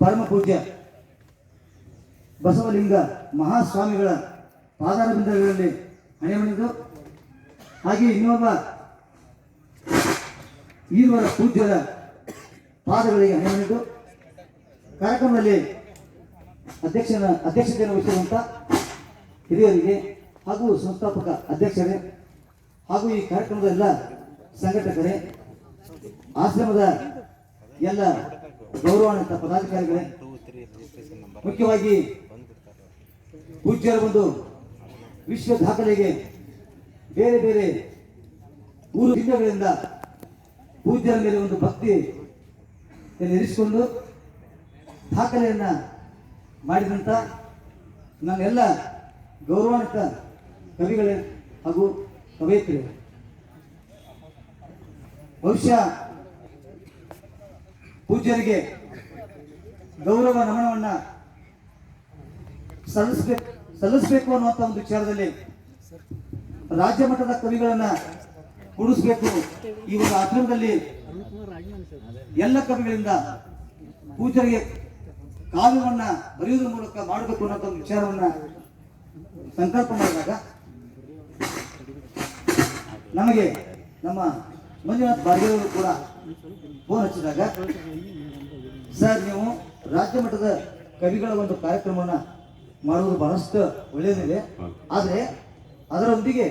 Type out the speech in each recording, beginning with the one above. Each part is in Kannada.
ಪರಮ ಪೂಜ್ಯ ಬಸವಲಿಂಗ ಮಹಾಸ್ವಾಮಿಗಳ ಪಾದಾರವಿಂದಗಳಲ್ಲಿ ಹಣೆಮಣಿದು. ಹಾಗೆ ಇನ್ನೊಬ್ಬ ಈರುವರ ಪೂಜ್ಯರ ಪಾದಗಳಿಗೆ ಹಣೆಮಣಿದು. ಕಾರ್ಯಕ್ರಮದಲ್ಲಿ ಅಧ್ಯಕ್ಷನ ಅಧ್ಯಕ್ಷತೆಯನ್ನು ವಹಿಸಿರುವಂಥ ಹಿರಿಯರಿಗೆ ಹಾಗೂ ಸಂಸ್ಥಾಪಕ ಅಧ್ಯಕ್ಷರೇ ಹಾಗೂ ಈ ಕಾರ್ಯಕ್ರಮದ ಎಲ್ಲ ಸಂಘಟಕರೇ, ಆಶ್ರಮದ ಎಲ್ಲ ಗೌರವಾನ್ವಿತ ಪದಾಧಿಕಾರಿಗಳೇ, ಮುಖ್ಯವಾಗಿ ಪೂಜ್ಯರ ಒಂದು ವಿಶ್ವ ದಾಖಲೆಗೆ ಬೇರೆ ಬೇರೆ ಊರು ಜಿಲ್ಲೆಗಳಿಂದ ಪೂಜ್ಯರ ಮೇಲೆ ಒಂದು ಭಕ್ತಿ ಇರಿಸಿಕೊಂಡು ದಾಖಲೆಯನ್ನು ಮಾಡಿದಂಥ ನನ್ನೆಲ್ಲ ಗೌರವಾನ್ವಿತ ಕವಿಗಳೇ ಹಾಗೂ ಕವಯಿತ್ರಿಗಳೇ. ಬಹುಶಃ ಪೂಜ್ಯರಿಗೆ ಗೌರವ ನಮನವನ್ನ ಸಲ್ಲಿಸಬೇಕು ಸಲ್ಲಿಸಬೇಕು ಅನ್ನುವಂಥ ಒಂದು ವಿಚಾರದಲ್ಲಿ ರಾಜ್ಯ ಮಟ್ಟದ ಕವಿಗಳನ್ನ ಕೂಡಿಸ್ಬೇಕು ಈ ಒಂದು ಆಶ್ರಮದಲ್ಲಿ ಎಲ್ಲ ಕವಿಗಳಿಂದ ಪೂಜರಿಗೆ ಕಾವ್ಯವನ್ನ ಬರೆಯುವುದರ ಮೂಲಕ ಮಾಡಬೇಕು ಅನ್ನೋ ಒಂದು ವಿಚಾರವನ್ನ ಸಂಕಲ್ಪ ಮಾಡಿದಾಗ ನಮಗೆ ನಮ್ಮ ಮಂಜುನಾಥ್ ಬಾರ್ಗೆಯವರು ಕೂಡ ಫೋನ್ ಹಚ್ಚಿದಾಗ ಸರ್, ನೀವು ರಾಜ್ಯ ಮಟ್ಟದ ಕವಿಗಳ ಒಂದು ಕಾರ್ಯಕ್ರಮವನ್ನ ಮಾಡುವುದು ಬಹಳಷ್ಟು ಒಳ್ಳೆಯದಿದೆ. ಆದರೆ ಅದರೊಂದಿಗೆ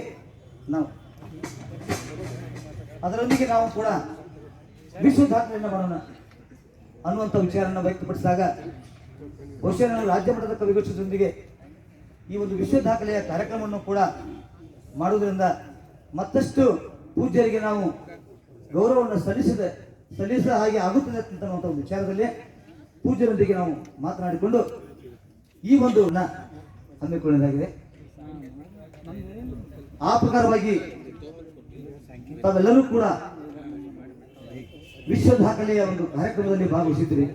ನಾವು ಅದರೊಂದಿಗೆ ನಾವು ಕೂಡ ವಿಶ್ವ ದಾಖಲೆಯನ್ನು ಮಾಡೋಣ ಅನ್ನುವಂಥ ವಿಚಾರವನ್ನು ವ್ಯಕ್ತಪಡಿಸಿದಾಗ ಬಹುಶಃ ನಾವು ರಾಜ್ಯ ಮಟ್ಟದ ಕವಿಗೋಷ್ಠಿಯೊಂದಿಗೆ ಈ ಒಂದು ವಿಶ್ವ ದಾಖಲೆಯ ಕಾರ್ಯಕ್ರಮವನ್ನು ಕೂಡ ಮಾಡುವುದರಿಂದ ಮತ್ತಷ್ಟು ಪೂಜ್ಯರಿಗೆ ನಾವು ಗೌರವವನ್ನು ಸಲ್ಲಿಸಿದ ಸಲ್ಲಿಸಿದ ಹಾಗೆ ಆಗುತ್ತದೆ ಅಂತ ಒಂದು ವಿಚಾರದಲ್ಲಿ ಪೂಜೆಯೊಂದಿಗೆ ನಾವು ಮಾತನಾಡಿಕೊಂಡು ಈ ಒಂದು ಹಮ್ಮಿಕೊಳ್ಳಲಾಗಿದೆ. ಆ ಪ್ರಕಾರವಾಗಿ ತಾವೆಲ್ಲರೂ ಕೂಡ ವಿಶ್ವ ದಾಖಲೆಯ ಒಂದು ಕಾರ್ಯಕ್ರಮದಲ್ಲಿ ಭಾಗವಹಿಸಿದ್ರಿ